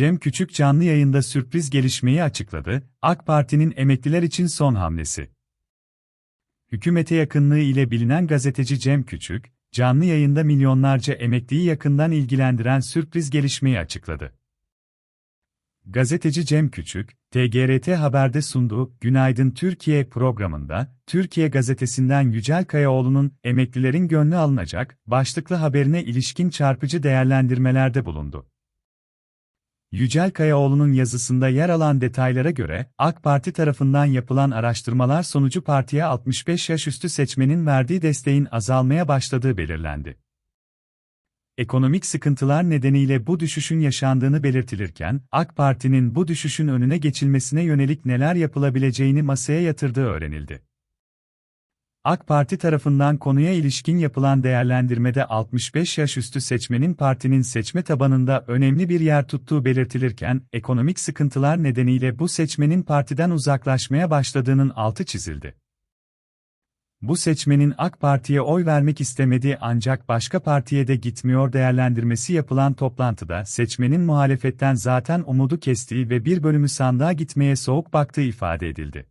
Cem Küçük canlı yayında sürpriz gelişmeyi açıkladı, AK Parti'nin emekliler için son hamlesi. Hükümete yakınlığı ile bilinen gazeteci Cem Küçük, canlı yayında milyonlarca emekliyi yakından ilgilendiren sürpriz gelişmeyi açıkladı. Gazeteci Cem Küçük, TGRT Haber'de sunduğu Günaydın Türkiye programında, Türkiye Gazetesi'nden Yücel Kayaoğlu'nun emeklilerin gönlü alınacak başlıklı haberine ilişkin çarpıcı değerlendirmelerde bulundu. Yücel Kayaoğlu'nun yazısında yer alan detaylara göre, AK Parti tarafından yapılan araştırmalar sonucu partiye 65 yaş üstü seçmenin verdiği desteğin azalmaya başladığı belirlendi. Ekonomik sıkıntılar nedeniyle bu düşüşün yaşandığını belirtilirken, AK Parti'nin bu düşüşün önüne geçilmesine yönelik neler yapılabileceğini masaya yatırdığı öğrenildi. AK Parti tarafından konuya ilişkin yapılan değerlendirmede 65 yaş üstü seçmenin partinin seçme tabanında önemli bir yer tuttuğu belirtilirken, ekonomik sıkıntılar nedeniyle bu seçmenin partiden uzaklaşmaya başladığının altı çizildi. Bu seçmenin AK Parti'ye oy vermek istemediği ancak başka partiye de gitmiyor değerlendirmesi yapılan toplantıda seçmenin muhalefetten zaten umudu kestiği ve bir bölümü sandığa gitmeye soğuk baktığı ifade edildi.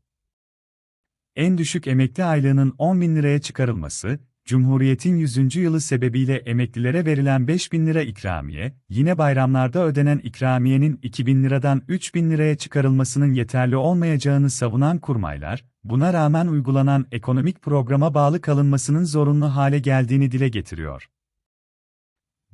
En düşük emekli aylığının 10 bin liraya çıkarılması, Cumhuriyet'in 100. yılı sebebiyle emeklilere verilen 5 bin lira ikramiye, yine bayramlarda ödenen ikramiyenin 2 bin liradan 3 bin liraya çıkarılmasının yeterli olmayacağını savunan kurmaylar, buna rağmen uygulanan ekonomik programa bağlı kalınmasının zorunlu hale geldiğini dile getiriyor.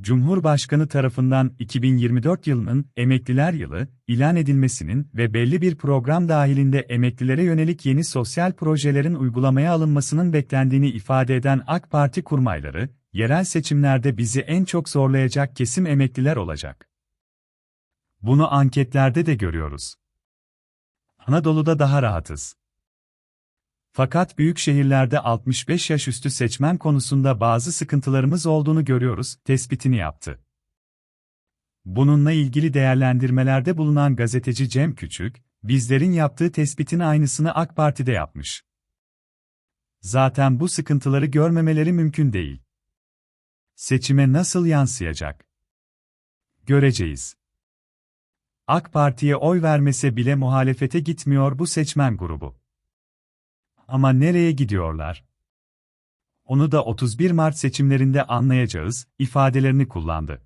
Cumhurbaşkanı tarafından 2024 yılının Emekliler Yılı ilan edilmesinin ve belli bir program dahilinde emeklilere yönelik yeni sosyal projelerin uygulamaya alınmasının beklendiğini ifade eden AK Parti kurmayları, yerel seçimlerde bizi en çok zorlayacak kesim emekliler olacak. Bunu anketlerde de görüyoruz. Anadolu'da daha rahatız. Fakat büyük şehirlerde 65 yaş üstü seçmen konusunda bazı sıkıntılarımız olduğunu görüyoruz, tespitini yaptı. Bununla ilgili değerlendirmelerde bulunan gazeteci Cem Küçük, bizlerin yaptığı tespitin aynısını AK Parti'de yapmış. Zaten bu sıkıntıları görmemeleri mümkün değil. Seçime nasıl yansıyacak? Göreceğiz. AK Parti'ye oy vermese bile muhalefete gitmiyor bu seçmen grubu. Ama nereye gidiyorlar? Onu da 31 Mart seçimlerinde anlayacağız ifadelerini kullandı.